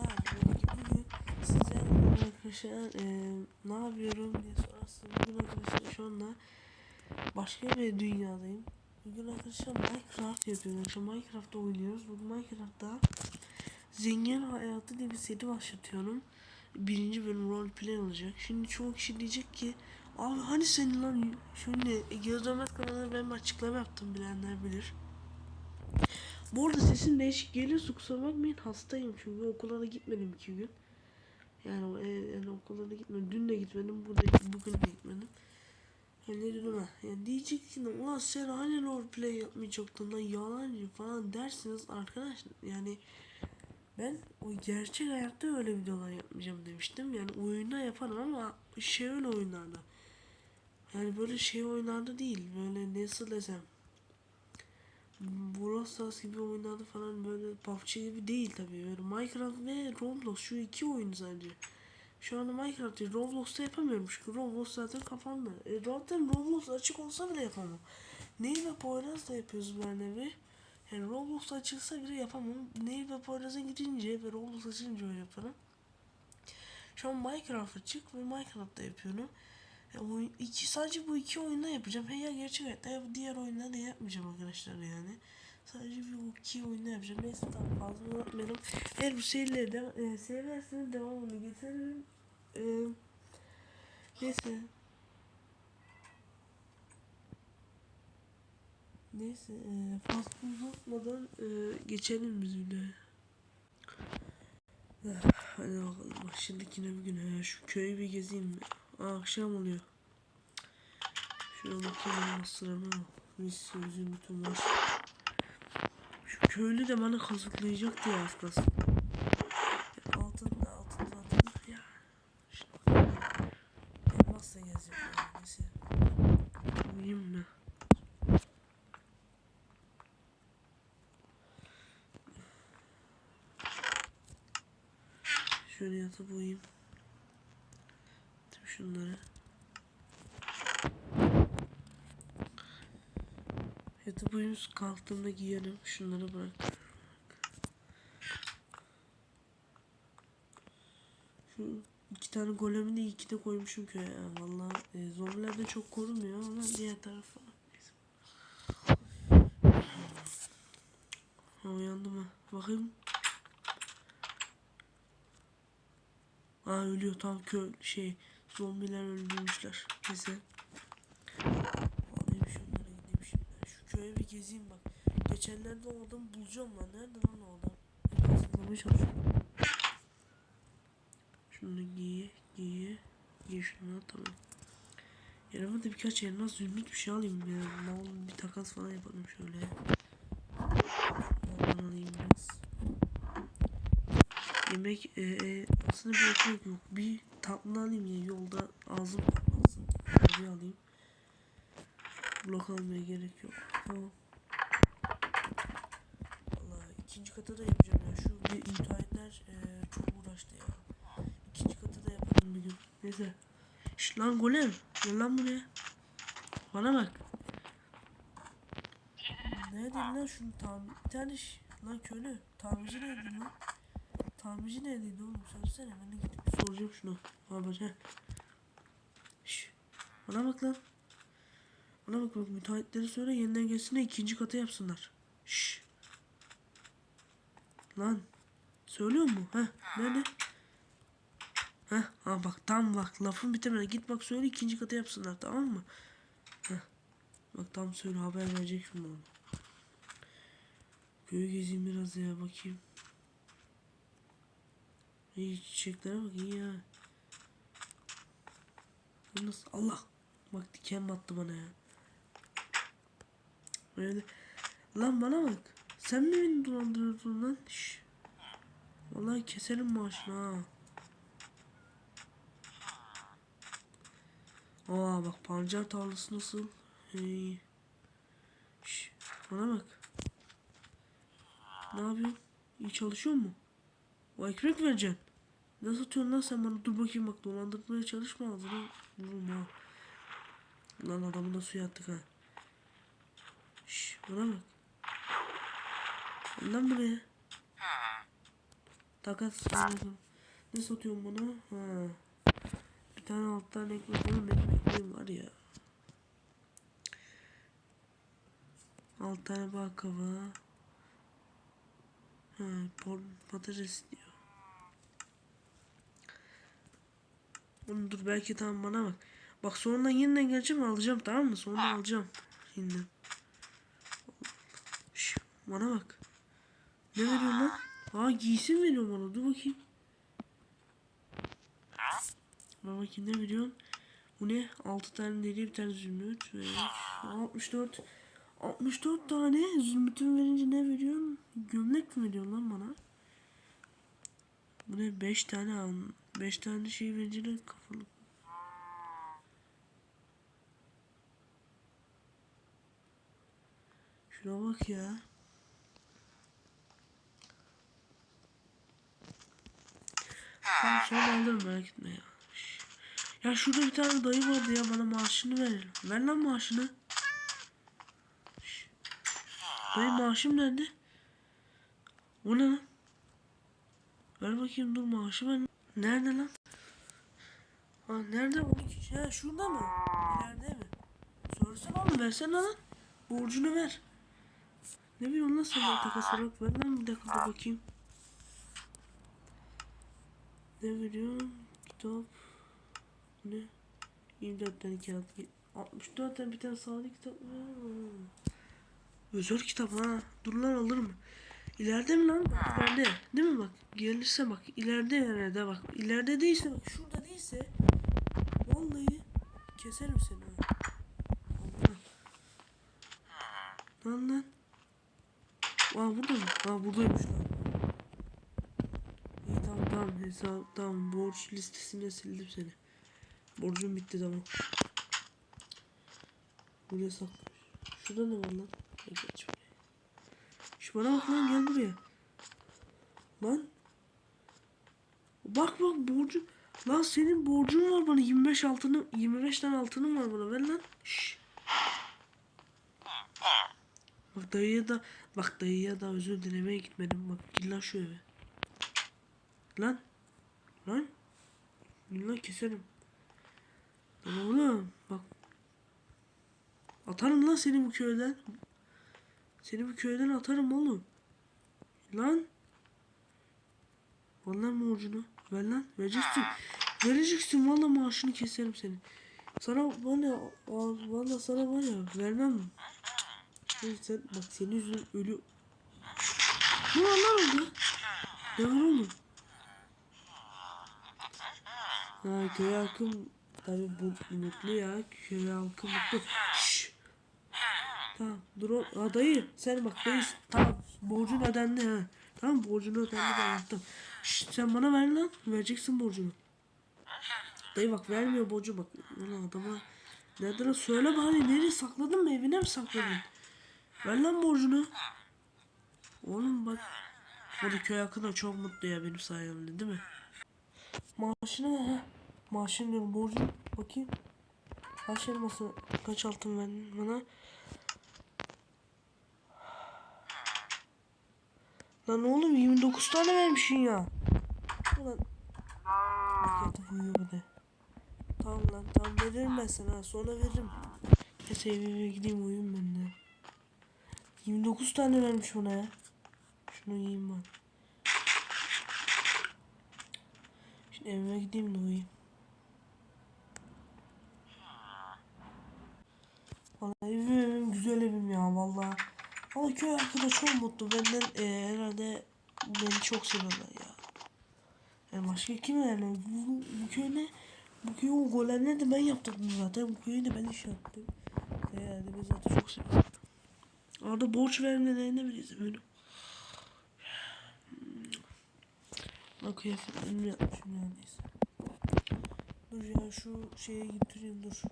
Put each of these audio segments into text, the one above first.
arkadaşlar. Bugün size arkadaşlar e, ne yapıyorum diye sorarsınız. Bugün arkadaşlar şu anda başka bir dünyadayım. Bugün arkadaşlar Minecraft yapıyorum. Arkadaşlar Minecraft'ta oynuyoruz. Bugün Minecraft'ta Zengin Hayatı diye bir seri başlatıyorum. Birinci bölüm roleplay olacak. Şimdi çoğu kişi diyecek ki Abi hani senin lan şöyle Gözlemet kanalına ben açıklama yaptım bilenler bilir. Bu arada sesim değişik geliyorsa kusura bakmayın hastayım çünkü okula da gitmedim iki gün. Yani, e, yani okula da gitmedim. Dün de gitmedim, burada bugün de gitmedim. Yani ne dedim ha? Yani diyecek ki ulan sen hani roleplay yapmayacaktın lan yalancı falan dersiniz arkadaşlar. Yani ben o gerçek hayatta öyle videolar yapmayacağım demiştim. Yani oyunda yaparım ama şey öyle oyunlarda. Yani böyle şey oyunlarda değil. Böyle nasıl desem. Brawl Stars gibi oyunlarda falan böyle PUBG gibi değil tabii. Böyle Minecraft ve Roblox şu iki oyun sadece. Şu anda Minecraft değil, Roblox'ta yapamıyorum çünkü Roblox zaten kapandı. E, zaten Roblox açık olsa bile yapamam. Neyi ve Poyraz da yapıyoruz ben evi. Yani Roblox açılsa bile yapamam. Neyi ve Poyraz'a gidince ve Roblox açınca öyle yaparım. Şu an Minecraft açık ve Minecraft'ta yapıyorum. Ya oyun, iki, sadece bu iki oyunda yapacağım. He ya gerçek hayatta ya diğer oyunlarda yapmayacağım arkadaşlar yani. Sadece bir iki oyunda yapacağım. Neyse tamam fazla uzatmayalım. Eğer bu serileri de e, severseniz devamını getiririm. E, neyse. Neyse e, fazla uzatmadan e, geçelim biz videoya. Ah, Hadi bakalım. Bak şimdi yine bir gün. He, şu köyü bir gezeyim mi? Aa, akşam oluyor. Şuna bakayım sırama. Mis sözüm bütün var. Şu köylü de bana kazıklayacaktı ya az kalsın. Ya Altında altında altında ya. Bak. Elmasla ya. Neyse. Uyuyayım mı? Şöyle yatıp uyuyayım. Şunları. Yatıp uyuyayım kalktığımda giyerim. Şunları bırak. Şu iki tane golemi de iyi ki de koymuşum köye ya. Valla e, zombiler de çok korumuyor ama diğer tarafa. Ha, uyandım ha. Bakayım. Aa ölüyor tam kö şey zombiler öldürmüşler. Neyse. Alayım şunları gideyim şimdi. Şu köye bir gezeyim bak. Geçenlerde o adamı bulacağım lan. Nerede lan o adam? Hatırlamaya çalışıyorum. Şunu giy, giy, giy şunu tamam. Yanıma da birkaç elmas zümrüt bir şey alayım ya. Mal bir takas falan yapalım şöyle. Ondan alayım biraz. Yemek e, e, aslında bir ekmek yok. Bir tatlı alayım ya yolda ağzım patlasın. Bir alayım. Blok almaya gerek yok. Tamam. Vallahi ikinci katı da yapacağım ya. Şu bir müteahhitler e, çok uğraştı ya. İkinci katı da yapalım bir gün. Neyse. Şş lan golem. Gel lan buraya. Bana bak. Ne dedin lan şunu tam bir lan köylü. Tamirci ne dedin lan? Tamirci neredeydi oğlum? Söylesene ben de gidip soracağım şunu. He. Şş. Bana bak lan. Bana bak bak müteahhitleri söyle yeniden gelsin de ikinci kata yapsınlar. Şş. Lan. Söylüyor mu? Ha? Nerede? Ha, ha bak tam bak lafın bitemedi. Git bak söyle ikinci kata yapsınlar tamam mı? Ha. Bak tam söyle haber verecek şimdi onu. Köyü gezeyim biraz ya bakayım. İyi çiçeklere bak ya. Bu Nasıl? Allah. Bak diken battı bana ya. Öyle. Lan bana bak. Sen mi beni dolandırıyordun lan? Şş. Vallahi keserim maaşını ha. Aa bak pancar tarlası nasıl? Hey. Şş. Bana bak. Ne yapıyorsun? İyi çalışıyor mu? O ekmek vereceksin. Nasıl atıyorsun lan sen bana? Dur bakayım bak dolandırmaya çalışma ağzını. Vururum ha. Lan adamı da suya attık ha. Şş bana bak. Lan buraya. Takas. Ne satıyorum bana? Ha. Bir tane alttan ekmek oğlum benim ekmeğim var ya. Alt tane baklava. Ha, patates diyor. Oğlum dur belki tamam bana bak. Bak sonradan yeniden geleceğim alacağım tamam mı? Sonra alacağım. Yeniden. Şş, bana bak. Ne veriyorsun lan? Aa giysi mi veriyor bana? Dur bakayım. Bana bakayım ne veriyorsun? Bu ne? 6 tane deli bir tane zümrüt ve 64 64 tane zümrütün verince ne veriyorsun? Gömlek mi veriyorsun lan bana? Bu ne 5 tane 5 tane şey verince kafalı. Şuna bak ya. Tamam sonra alırım merak etme ya. Ya şurada bir tane dayı vardı ya bana maaşını ver. Ver lan maaşını. Dayı maaşım nerede? O ne lan? Ver bakayım dur maaşı ver. Nerede lan? Ha nerede o? Ya şurada mı? İleride mi? Sorsana oğlum versene lan. Borcunu ver. Ne biliyorsun lan sen bana takas olarak ver lan bir dakika dur bakayım. Ne veriyorsun? Kitap. Ne? 24 tane kağıt. 64 tane bir tane sade kitap. var. Özel kitap ha. Dur lan alır mı? İleride mi lan? İleride. Değil mi bak? Gelirse bak. ileride nerede bak. İleride değilse bak. Şurada değilse. Vallahi keserim seni. Allah. Lan lan. Aa burada mı? Aa buradaymış lan. İyi tamam tamam hesap tamam borç listesine sildim seni. Borcum bitti tamam. Buraya saklamış. Şurada ne var lan? Geç. Şu bana bak lan gel buraya. Lan. Bak bak borcum. Lan senin borcun var bana 25 altını 25 tane altının var bana ver lan. Şşş. Bak dayıya da bak dayıya da özür dilemeye gitmedim. Bak gel lan şu eve. Lan. Lan. Gel lan keserim. Lan oğlum bak. Atarım lan seni bu köyden. Seni bu köyden atarım oğlum. Lan. Vallahi borcunu. Ver lan. Vereceksin. Vereceksin. Vallahi maaşını keserim senin. Sana var ya. Sana var ya. Vermem. Sen bak senin yüzünden ölüyor. Ne var lan orada? Ne var oğlum? Ha köy halkı tabi bu mutlu ya. Köy halkı mutlu. Tamam o. Ha, dayı sen bak dayı. Tamam borcun ödendi ha. Tamam borcunu ödendi ben yaptım. Şşş sen bana ver lan. Vereceksin borcunu. Dayı bak vermiyor borcu bak. Ulan adama. Lan söyle bari nereye sakladın mı evine mi sakladın? Ver lan borcunu. Oğlum bak. Burada köy halkı da çok mutlu ya benim sayemde değil mi? Maaşını ver ha. Maaşını diyorum borcun. Bakayım. Kaç elması kaç altın verdin bana? Lan oğlum 29 tane vermişsin ya. Ulan. Tamam lan tamam veririm ben sana sonra veririm. Neyse eve gideyim uyuyayım ben de. 29 tane vermiş bana ya. Şunu yiyeyim ben. Şimdi evime gideyim de uyuyayım. Vallahi evim evim güzel evim ya vallahi. Valla köy arkadaş çok mutlu. Benden e, herhalde beni çok seviyorlar ya. Yani başka kim yani? Bu, bu köyde bu köyü o golemleri de ben yaptırdım zaten. Bu köyü de ben iş yaptım. Herhalde ben zaten çok seviyorum. Arada borç vermelerine bile izlemiyorum. Bak kıyafetlerimi yapmışım ya neyse. Dur ya şu şeye götüreyim dur.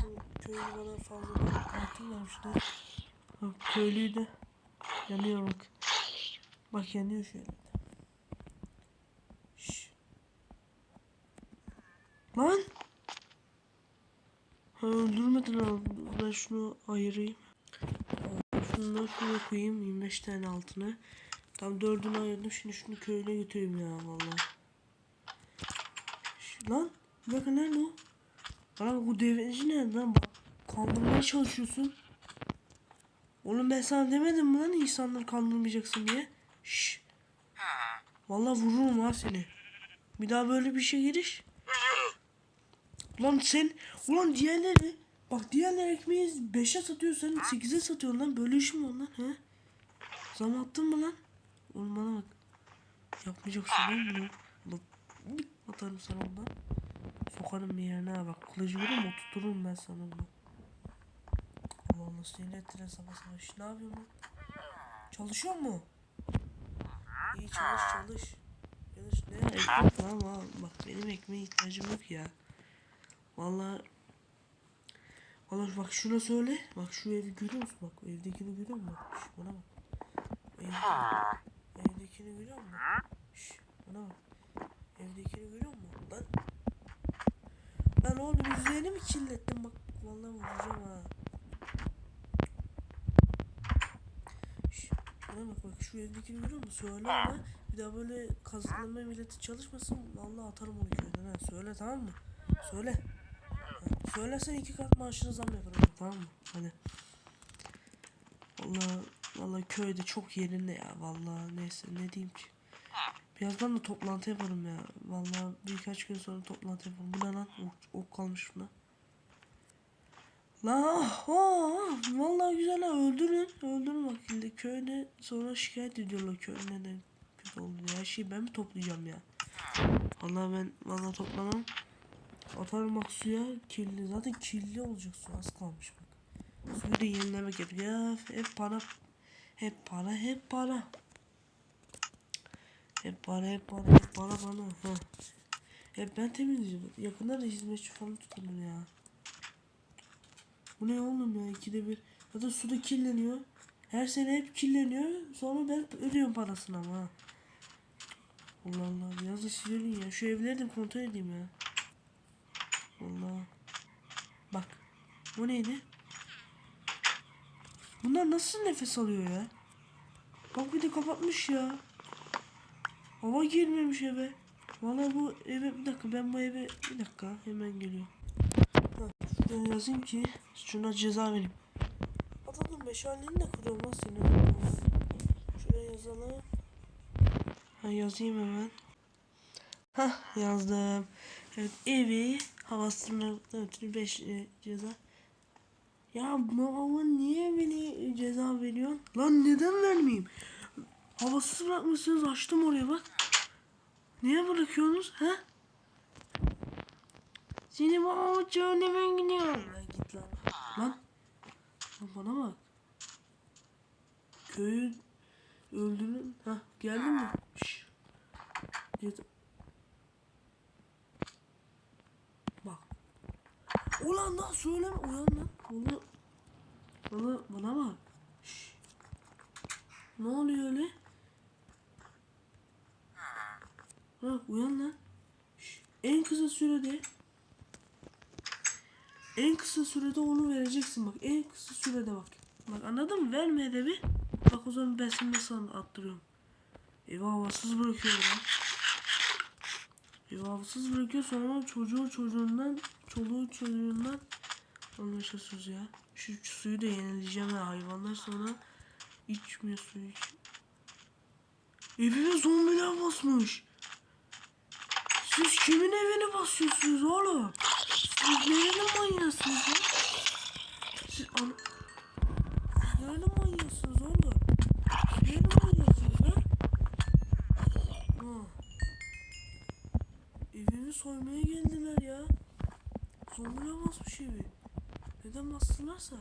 Şu köylü bana fazla altın vermişler. Bak köylüyü de yanıyor bak. Bak yanıyor şöyle. Şş. Lan! Ha öldürmedin abi. Ben şunu ayırayım. Aa, Şunu da şuraya koyayım. 25 tane altını. Tam dördünü ayırdım şimdi şunu köyüne götüreyim ya vallahi. Lan dakika nerede o? Bak, bu deveci nerede lan? Bak kandırmaya çalışıyorsun. Oğlum ben sana demedim mi lan insanları kandırmayacaksın diye? Şşş. Vallahi vururum ha seni. Bir daha böyle bir şey giriş. Ulan sen, ulan diğerleri, bak diğerler ekmeği 5'e satıyor sen 8'e satıyorsun lan. Böyle iş mi lan he? Zam attın mı lan? Oğlum bana bak. Yapmayacaksın lan bunu. Bak, atarım sana ondan. Sokarım bir yerine bak. Kılıcı vururum oturturum ben sana bunu. Allah seni ettiren sabah. Şş, Ne yapıyorsun lan? Çalışıyor mu? İyi çalış çalış. Çalış ne? Ekmek tamam al. Bak benim ekmeğe ihtiyacım yok ya. Vallahi Vallahi bak şuna söyle. Bak şu evi görüyor musun? Bak evdekini görüyor musun? Bak şş, bana bak. Evde, evdekini görüyor musun? Şş, bana bak. Evdekini görüyor musun? Lan. Lan oğlum yüzeyini mi kirlettin? Bak vallahi vuracağım ha. Şş, bana bak bak şu evdekini görüyor musun? Söyle ona. Bir daha böyle kazıklama milleti çalışmasın. Vallahi atarım onu köyden ha. Söyle tamam mı? Söyle. Ha, Söylersen iki kat maaşına zam yaparım. Tamam mı? Hadi. Vallahi vallahi köyde çok yerinde ya. Vallahi neyse ne diyeyim ki. Birazdan da toplantı yaparım ya. Vallahi birkaç gün sonra toplantı yaparım. Bu ne lan? Ok, ok kalmış buna. La oh, vallahi güzel ha öldürün öldürün bak köyde sonra şikayet ediyorlar. Köy neden kötü oldu her şeyi ben mi toplayacağım ya? Vallahi ben vallahi toplamam. Atarım bak suya kirli. Zaten kirli olacak su az kalmış bak. Suyu da yenilemek gerekiyor ya hep para. Hep para hep para. Hep para hep para hep para bana. Ha. hep ben temizleyeceğim. Yakında da hizmetçi falan tutalım ya bu ne oğlum ya ikide bir. Zaten suda kirleniyor. Her sene hep kirleniyor. Sonra ben ödüyorum parasını ama. Allah Allah biraz da silelim ya. Şu evleri de kontrol edeyim ya. Allah. Bak. Bu neydi? Bunlar nasıl nefes alıyor ya? Bak bir de kapatmış ya. Hava girmemiş eve. Vallahi bu eve bir dakika ben bu eve bir dakika hemen geliyorum. Şuraya yazayım ki şuna ceza vereyim. Adamın meşalini de kırıyorum lan seni. Şuraya yazalım. Ha yazayım hemen. Hah yazdım. Evet evi havasından ötürü 5 ceza. Ya baba niye beni ceza veriyorsun? Lan neden vermeyeyim? Havasız bırakmışsınız açtım oraya bak. Niye bırakıyorsunuz ha? Seni babamı çöğüne gidiyorum. Lan git lan. Lan. Lan bana bak. Köyü öldürün. Ha geldin mi? Şş. Git. Bak. Ulan lan söyleme. Uyan lan. Bana, bana, bana bak. Şş. Ne oluyor öyle? Ha uyan lan. Şş. En kısa sürede en kısa sürede onu vereceksin bak. En kısa sürede bak. Bak anladın mı? Verme hedefi. Bak o zaman ben seni nasıl attırıyorum. Evi havasız bırakıyor ya. Evi havasız bırakıyor sonra çocuğu çocuğundan çoluğu çocuğundan anlaşıyorsunuz ya. Şu, suyu da yenileyeceğim ya hayvanlar sonra içmiyor suyu iç. Evime zombiler basmış. Siz kimin evine basıyorsunuz oğlum? Siz nerenin manyasınız ya? Siz an... Nerenin manyasınız oğlum? Nerenin manyasınız ha? Ha. Evimi soymaya geldiler ya. Zombiler basmış evi. Neden bastılarsa?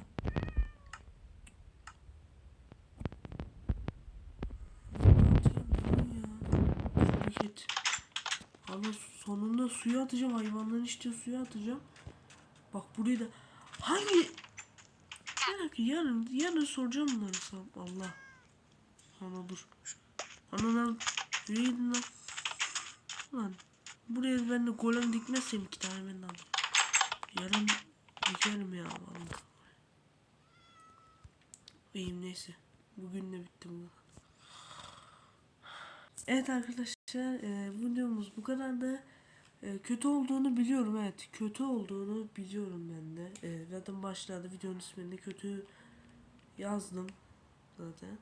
Ne yapayım ben ya? Hareket. Ama sonunda suya atacağım. Hayvanların işte suya atacağım. Bak burayı da hangi dakika yarın yarın soracağım bunları sana. Allah. Ana dur. Ana lan. Yürüyün lan. Lan. Buraya ben de golem dikmezsem iki tane ben de alırım. Yarın dikerim ya vallahi. İyiyim neyse. Bugün de bitti bu. Evet arkadaşlar e, videomuz bu kadar da e, kötü olduğunu biliyorum evet. Kötü olduğunu biliyorum ben de. E, zaten başlarda videonun isminde kötü yazdım zaten.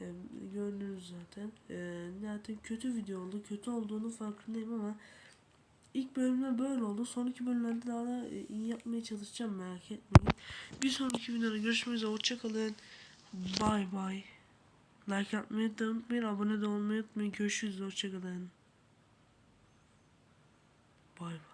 E, gördünüz zaten. E, zaten kötü video oldu kötü olduğunu farkındayım ama ilk bölümde böyle oldu. Sonraki bölümlerde daha da e, iyi yapmaya çalışacağım merak etmeyin. Bir sonraki videoda görüşmek üzere hoşçakalın. Bay bay. Like atmayı da unutmayın, abone de olmayı unutmayın. Görüşürüz, hoşçakalın. Bay bay.